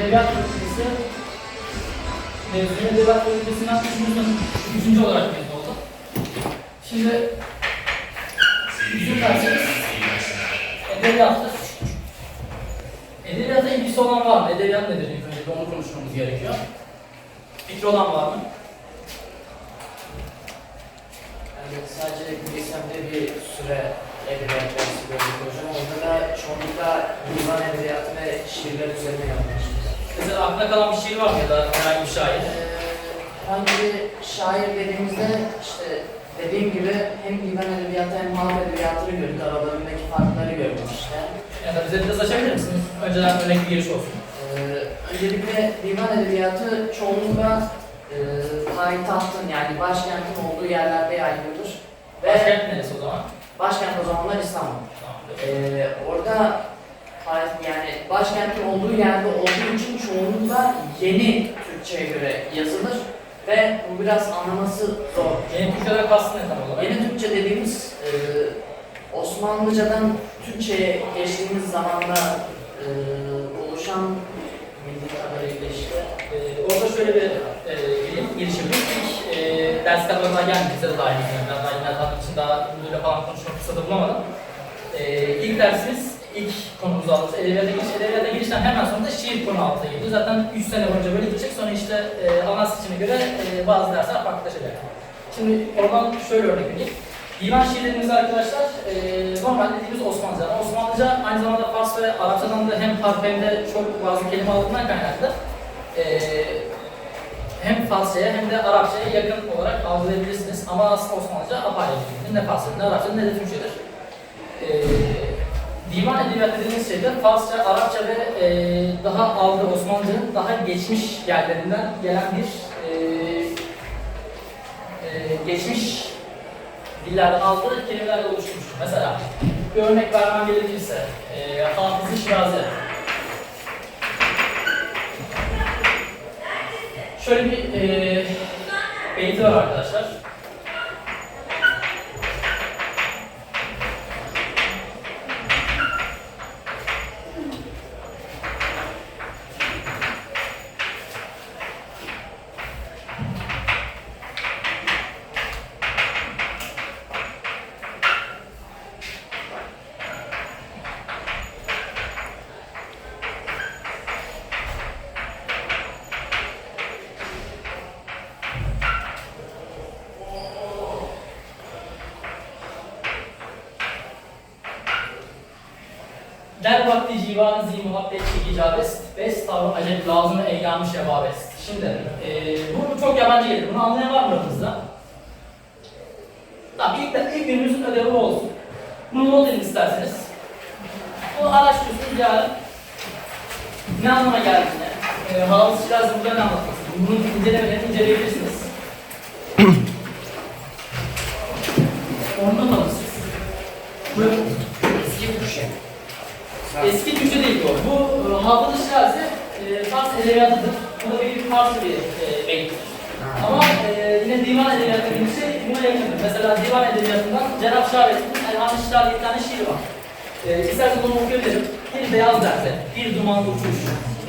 Edebiyat Fakültesi mezun Edebiyat Fakültesinden üçüncü, üçüncü olarak mezun oldum. Şimdi bizim dersimiz edebiyattır. Edebiyata ilgisi olan var mı? Edebiyat nedir ilk önce onu konuşmamız gerekiyor. Fikri olan var mı? Yani sadece lisemde bir süre edebiyat dersi gördük hocam. Orada da çoğunlukla divan edebiyatı ve şiirler üzerine. Aklına kalan bir şiir var mı ya da herhangi bir şair? Ee, bir şair dediğimizde işte dediğim gibi hem divan edebiyatı hem halk edebiyatını gördük. Aralarındaki farkları gördük işte. Ya da bize biraz açabilir misiniz? Önceden örnek bir giriş olsun. Ee, öncelikle divan edebiyatı çoğunlukla e, payitahtın yani başkentin olduğu yerlerde yaygındır. Ve Başkent neresi o zaman? başkent o zamanlar İstanbul. Tamamdır. Ee, orada yani başkentin olduğu yerde olduğu için çoğunlukla yeni Türkçe'ye göre yazılır ve bu biraz anlaması zor. Yeni Türkçe'den kastın ne tam olarak? Yeni Türkçe dediğimiz e, Osmanlıcadan Türkçe'ye geçtiğimiz zamanda e, oluşan bildiğim kadarıyla işte Ee, orada şöyle bir e, yapayım. İlk e, ders kitaplarına geldi, bize de dahil edin. Biraz daha yine için daha ünlüyle falan konuşma fırsatı bulamadım. E, ilk dersimiz, ilk konumuzu aldığımız edebiyata giriş. Edebiyata girişten hemen sonra da şiir konu altına girdi. Zaten 3 sene boyunca böyle gidecek. Sonra işte e, alan seçimine göre e, bazı dersler farklılaşacak. Şimdi oradan şöyle örnek vereyim. Divan şiirlerimiz arkadaşlar e, normal dediğimiz Osmanlıca. Osmanlıca aynı zamanda Fars ve Arapçadan da hem harf hem de çok bazı kelime aldığından kaynaklı e, hem Farsçaya hem de Arapçaya yakın olarak algılayabilirsiniz. Ama aslında Osmanlıca apayrı. Ne Farsça, ne Arapça, ne de Türkçedir. E, divan edebiyat dediğimiz şeyde Farsça, Arapça ve e, daha algı Osmanlıca'nın daha geçmiş yerlerinden gelen bir e, e, geçmiş dillerden aldığı kelimelerle oluşmuştur. Mesela bir örnek vermem gerekirse, e, Hafız-ı Şirazi. Şöyle bir e, beyti var arkadaşlar. Der vakti civanı zi muhabbet icabest, best tavrı acep lazımı eygamı şebabest. Şimdi e, bu çok yabancı gelir. Bunu anlayan var mı aranızda? Tabii ilk, ilk günümüzün ödevi bu olsun. Bunu not edin isterseniz. Bunu araştırıyorsunuz yarın. Ne anlama geldiğini, e, Hafız Şirazi burada ne anlatması, bunun incelemelerini inceleyebilirsiniz. Alın siz. Buyurun. Eski Türkçe. Değil bu. Bu e, Hafız-ı Şirazi e, Fars edebiyatıdır. Bu da bir Farsça bir e. Ama e, yine divan edebiyatı dediğimiz şey buna yakındır. Mesela divan edebiyatından Cenab-ı Şahabet'in Elhan-ı Şirazi bir tane şiir var. E, isterseniz onu okuyabilirim. Bir beyaz derde, bir duman uçuş,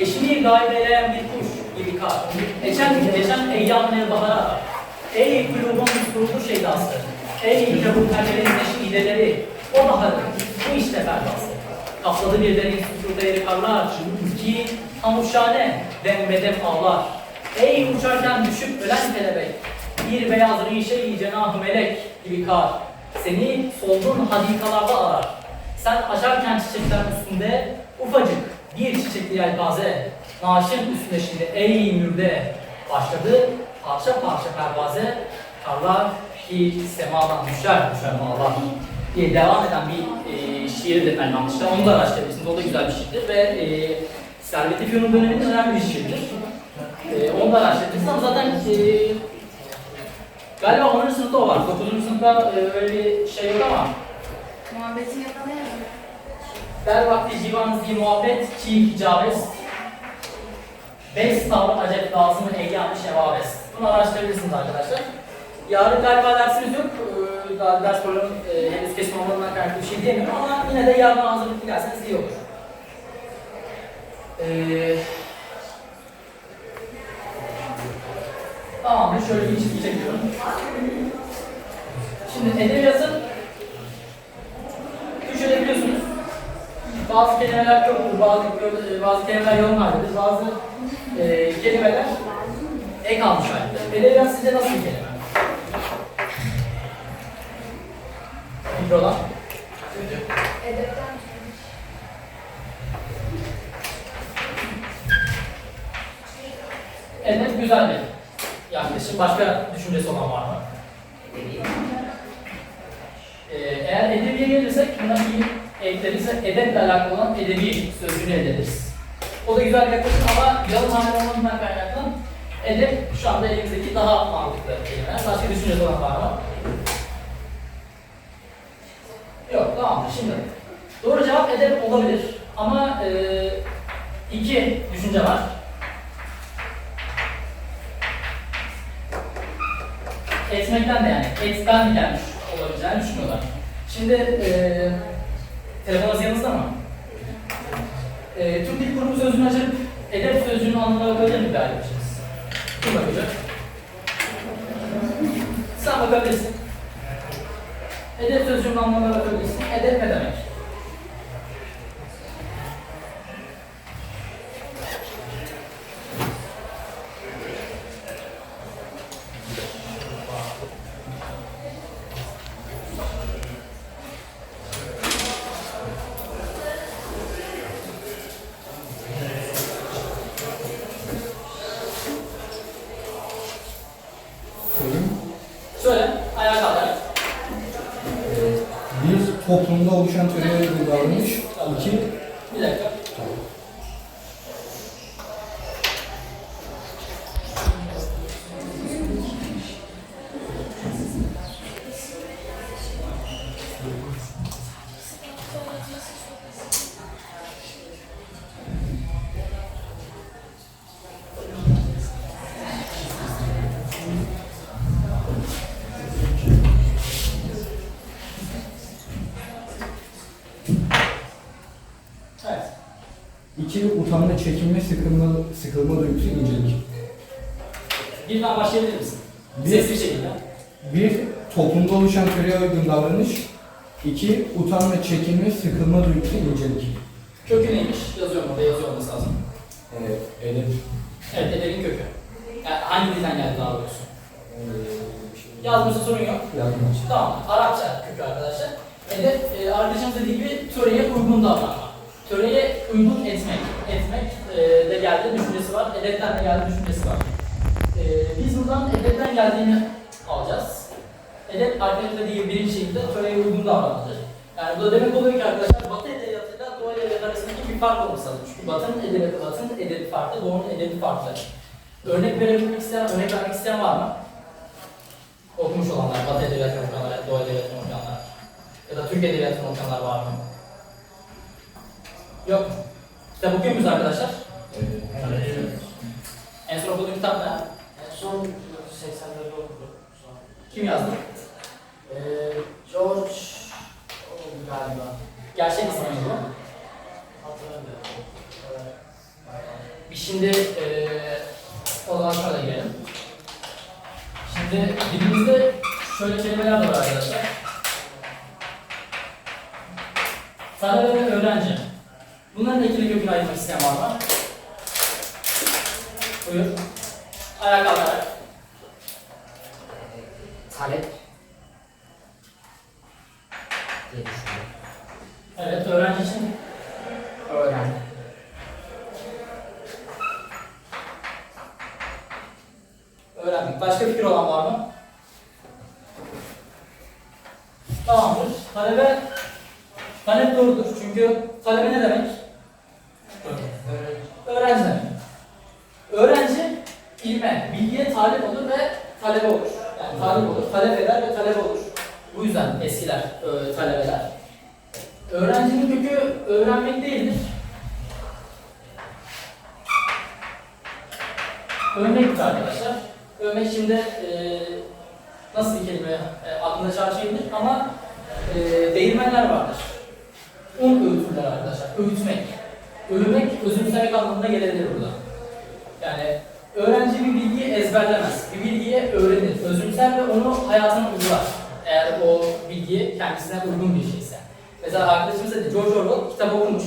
eşini gayb eyleyen bir kuş gibi kar. Geçen geçen eyyamın bahara. Ey kulubun kurulu şeydası, ey kabul perdelerinin neşideleri, o baharı, bu işte ferdası. Kapladı bir derin susurda eri karlar, ki hamuşane dem ağlar. Ey uçarken düşüp ölen kelebek, bir beyaz rişe-i cenah melek gibi kar. Seni solgun hadikalarda arar. Sen açarken çiçekler üstünde ufacık bir çiçekli yelpaze. Naşin üstünde şimdi ey mürde. Başladı parça parça pervaze. Karlar ki semadan düşer düşer mağlar diye devam eden bir e, şiirdir ben yanlışlar. Onu da araştırabilirsiniz. O da güzel bir şiirdir ve e, Servet-i Fünun döneminin önemli bir şiirdir. E, onu da araştırabilirsiniz zaten e, galiba 10. sınıfta o var. 9. sınıfta e, öyle bir şey yok ama Muhabbetin yanına yazıyor? Der vakti civan zi muhabbet ki hicabest Bes tavrı acep lazımın eyyamı şevabest Bunu araştırabilirsiniz arkadaşlar. Yarın galiba dersimiz yok. Ee, Daha ders programı e, henüz kesin olmadığından herhangi bir şey diyemiyorum ama yine de yardıma hazırlıklı gelseniz iyi olur. Ee, tamamdır. Şöyle bir çizgi çekiyorum. Şimdi edebiyatın köşede biliyorsunuz bazı kelimeler çoktur, bazı, bazı kelimeler yoğun haldedir, bazı e, kelimeler ek almış halde. Edebiyat sizce nasıl bir kelime? Mikrolar. Edepten Edep güzel bir yaklaşım. Başka düşüncesi olan var mı? Ee, eğer edebiye gelirsek, buna bir eklerize edeple alakalı olan edebi sözcüğünü ederiz. O da güzel yaklaşım ama yalın hamle olmadığından kaynaklı edep şu anda elimizdeki daha mantıklı kelimeler. Başka düşüncesi olan var mı? Yok, tamamdır. Şimdi doğru cevap edep olabilir ama e, iki düşünce var. etmekten de yani etten gelmiş olabileceğini düşünüyorlar. Şimdi eee telefonunuz yanınızda mı? Eee Türk Dil Kurumu sözünü açıp edep sözcüğünün anlamına bakabilir mi misiniz? Kim bakacak? Sen bakabilirsin. Edep sözcüğünün anlamına bakabilirsin. Edep ne demek? Toplumda oluşan töreye bir davranış. İki, Bir dakika. İki utanma, çekinme, sıkılma, sıkılma duygusu, incelik. Birden başlayabilir misin? Bir- Sesli bir şekilde. Bir, toplumda oluşan töreye uygun davranış. İki, utanma, çekinme, sıkılma duygusu, incelik. Kökü neymiş? Yazıyorum orada, yazıyor olması lazım. Evet, edep. Evet, edebin kökü. Yani hangi dilden geldi daha doğrusu? Ee, Yazmışsa sorun yok. Yazmış. Tamam, Arapça kökü arkadaşlar. Edep, e, arkadaşımız dediği gibi töreye uygun davranma. Töreye uygun etmek. Etmek e, de geldi düşüncesi var, edepten de geldi düşüncesi var. E, biz buradan edepten geldiğini alacağız. Edep arkadaşımız dediği gibi birinci şekilde töreye uygun davranmadır. Yani bu da demek oluyor ki arkadaşlar Batı edebiyatıyla Doğu edebiyatı arasındaki bir fark olması lazım. Çünkü Batı'nın edebiyatı, Batı'nın edebi farklı, Doğu'nun edebi farklı. Örnek verebilmek isteyen, örnek vermek isteyen var mı? okumuş olanlar, Batı Edebiyatı'nı okuyanlar, Doğu Edebiyatı'nı okuyanlar ya da Türk Edebiyatı'nı okuyanlar var mı? Yok? Kitap okuyor muyuz arkadaşlar? En son okuduğun kitap ne? En son 80'lerde okudum. Kim yazdı? Ee, George oldu galiba. Gerçek ismi neydi bu? Hatırlamıyorum. Evet. Biz şimdi eee o zaman şöyle girelim. Şimdi dilimizde şöyle kelimeler de var arkadaşlar. Talebe ve öğrenci. Bunların ikili kökünü ayırmak isteyen var mı? Buyur. Ayağa kalkarak. Talep diye düşünüyorum. Evet, öğrenci için Öğren. öğrenmek. Başka fikir olan var mı? Tamamdır. Talebe, talep doğrudur. Çünkü talebe ne demek? Bilgiye talip olur ve talebe olur. Yani talip olur, talep eder ve talebe olur. Bu yüzden eskiler e, talebeler. Öğrencinin kökü öğrenmek değildir. Örnektir arkadaşlar. Örnek şimdi e, nasıl bir kelime e, aklında çarşıyabilir ama e, değirmenler vardır. Un öğütürler arkadaşlar. Öğütmek. Övmek, özümsemek anlamına gelebilir burada. Yani öğrenci ezberlemez. Bir bilgiyi benimser ve onu hayatına uygular. Eğer o bilgi kendisine uygun bir şeyse. Mesela arkadaşımız dedi George Orwell kitap okumuş.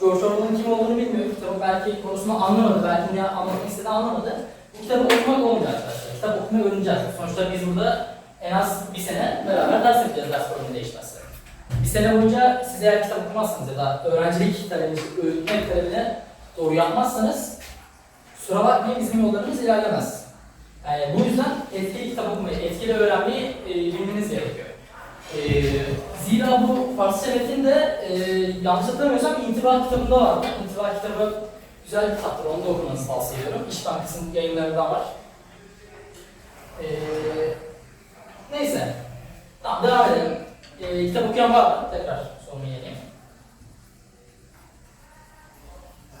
George Orwell'ın kim olduğunu bilmiyor. Kitabı belki konusunu anlamadı, belki ne anlatmak istediğini anlamadı. Bu kitabı okumak olmuyor arkadaşlar. Kitap okumayı öğreneceğiz. Sonuçta biz burada en az bir sene beraber ders yapacağız ders programı değişmezse. Bir sene boyunca siz eğer kitap okumazsanız ya da öğrencilik talebinizi, öğretmek talebini doğru yapmazsanız kusura bakmayın bizim yollarımız ilerlemez. Yani bu yüzden etkili kitap okumayı, etkili öğrenmeyi e, bilmeniz gerekiyor. E, zira bu Farsça metinde e, yanlış hatırlamıyorsam İntiba kitabında vardı. İntiba kitabı güzel bir kitaptır, onu da okumanızı tavsiye ediyorum. İş Bankası'nın yayınlarından var. E, neyse, tamam devam edelim. E, kitap okuyan var mı? Tekrar sormayı yeneyim.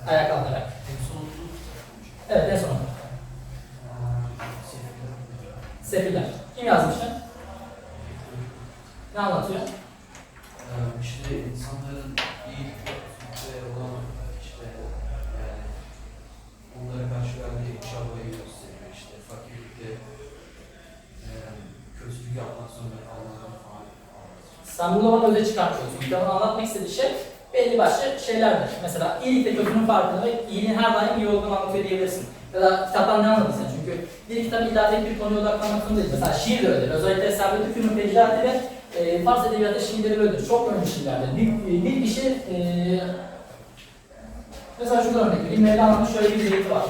Kalkarak. Evet, en son. Sefiller. Kim yazmıştı? Ne anlatıyor? Ee, işte insanların iyi ve olan işte yani onlara karşı verdiği çabayı gösteriyor işte fakirlikte e, kötülük yapmak zorunda kalmaları falan. Sen burada bana öze çıkartıyorsun. Kitabın anlatmak istediği şey belli başlı şeylerdir. Mesela iyilikle kötünün farkını ve iyiliğin her daim iyi olduğunu anlatıyor diyebilirsin. Ya da kitaptan ne anladın sen? Çünkü bir kitap illa tek bir konuya odaklanmak zorunda değil. Mesela şiir de öyledir. Özellikle Servet Hüküm'ün Fecrati ve e, Fars Edebiyatı'nda şiirleri böyledir. Çok önemli şiirlerdir. Bir, bir kişi e, mesela şuradan örnek vereyim. Mevlana'nın şöyle bir beyti var.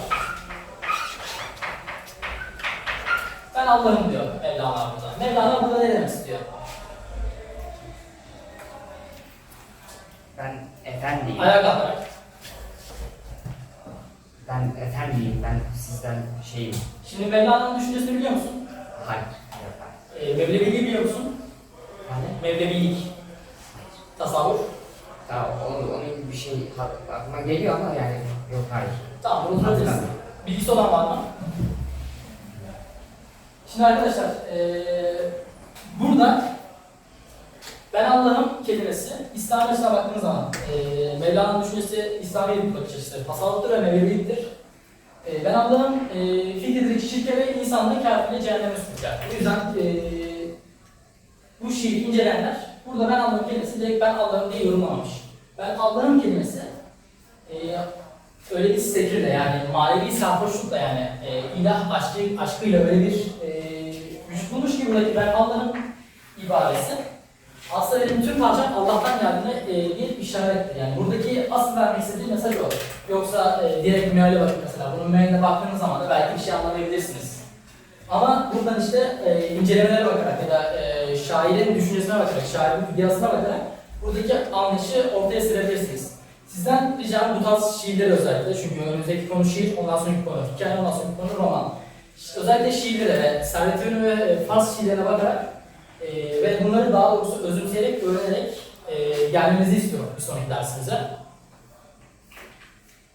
Ben Allah'ım diyor Mevlana burada. Mevlana burada ne demek istiyor? Ben efendiyim. Ayağa kalkarak. Ben efendiyim. Ben sizden şeyim. Şimdi Mevlana'nın düşüncesini biliyor musun? Hayır. E, Mevleviliği biliyor musun? Hani? Mevlevilik. Tasavvuf. Daha onun, onun gibi bir şey aklıma geliyor ama yani yok hayır. Tamam bunu soracağız. Bilgisi olan var mı? Şimdi arkadaşlar eee burada ben Allah'ım kelimesi İslam açısına baktığınız zaman eee Mevlana'nın düşüncesi İslami bir bakış açısı. Tasavvuftur ve Mevleviliktir. Eee ben Allah'ım eee fikredeki şirke ve insanlığı kafirle cehenneme sürükler. O yüzden eee bu şiiri inceleyenler burada ben Allah'ım kelimesi direkt ben Allah'ım diye yorumlamamış. Ben Allah'ım kelimesi eee öyle bir sekirle yani manevi sarhoşlukla yani e, ilah aşkı, aşkıyla öyle bir e, vücut bulmuş ki buradaki ben Allah'ın ibaresi aslında benim tüm parçam Allah'tan geldiğine e, bir işarettir. Yani buradaki asıl vermek istediği mesaj o. Yoksa e, direkt meale bakın mesela. Bunun mealine baktığınız zaman da belki bir şey anlamayabilirsiniz. Ama buradan işte e, incelemelere bakarak ya da e, şairin düşüncesine bakarak, şairin videosuna bakarak buradaki anlayışı ortaya serebilirsiniz. Sizden ricam bu tarz şiirleri özellikle çünkü önümüzdeki konu şiir, ondan sonraki konu hikaye, ondan sonraki konu roman. Özellikle şiirlere, Servet Ünlü ve Fars şiirlerine bakarak e, ve bunları daha doğrusu özümseyerek, öğrenerek e, gelmenizi istiyorum bir sonraki dersimize.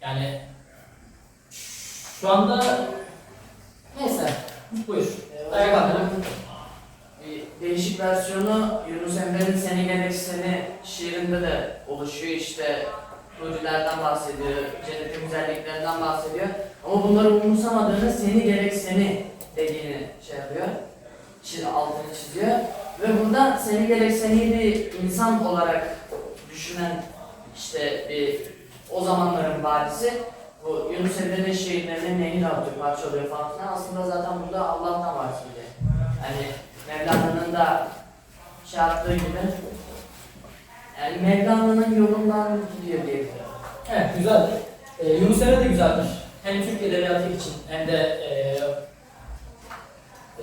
Yani şu anda neyse buyur. Kalkalım. Bir değişik versiyonu Yunus Emre'nin Seni Gerek Seni şiirinde de oluşuyor işte Nurilerden bahsediyor, cennetin güzelliklerinden bahsediyor. Ama bunları umursamadığını seni gerek seni dediğini şey yapıyor. Çiz, altını çiziyor. Ve burada seni gerek seni bir insan olarak düşünen işte bir o zamanların vadisi bu Yunus Emre'nin şiirlerinin nehir atıyor, parçalıyor falan filan. Aslında zaten burada Allah'tan bahsediyor. Hani Mevlana'nın da şey yaptığı gibi yani Mevlana'nın yolundan gidiyor diyebilirim. Evet güzeldir. Ee, Yunus Emre de güzeldir. Hem Türk Edebiyatı için hem de e,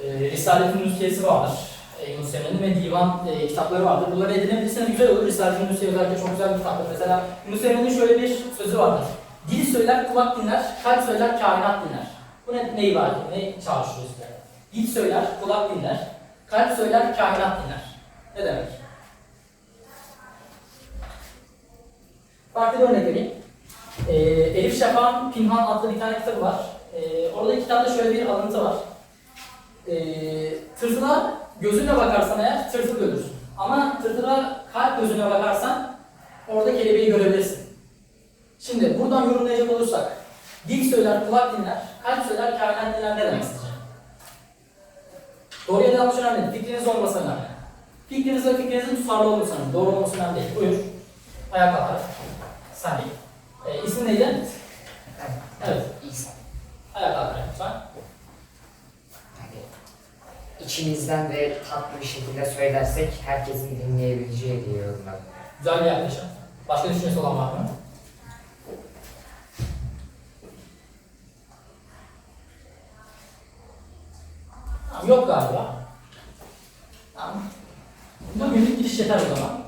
e, Risale-i vardır. E, Yunus ve divan e, kitapları vardır. Bunları edinebilirseniz güzel olur. Risale-i Nüskiye özellikle çok güzel bir kitaptır. Mesela Yunus Emre'nin şöyle bir sözü vardır. Dil söyler, kulak dinler, kalp söyler, kainat dinler. Bu ne, ne ibare, ne çağrıştırıyor size? Dil söyler, kulak dinler, kalp söyler, kainat dinler. Ne demek? Farklı bir örnek vereyim. Ee, Elif Şafak'ın Pinhan adlı bir tane kitabı var. Ee, orada kitapta şöyle bir alıntı var. Ee, tırtıla gözünle bakarsan eğer tırtıl görürsün. Ama tırtıla kalp gözüne bakarsan orada kelebeği görebilirsin. Şimdi buradan yorumlayacak olursak, dil söyler, kulak dinler, kalp söyler, kainat dinler ne demek sizce? Doğru ya da yanlış önemli değil. Fikriniz olması önemli. Fikriniz ve fikrinizin tutarlı olması. Doğru olması önemli değil. Buyur. Ayağa kalkarak. Sen değil. E, ismin neydi? Evet. İsa. Ayağa kalkarak lütfen. Yani içimizden de tatlı bir şekilde söylersek herkesin dinleyebileceği diye yorumladım. Güzel bir yaklaşım. Başka düşüncesi olan var mı? Yok galiba. Tamam. Bugünlük gidiş yeter o zaman.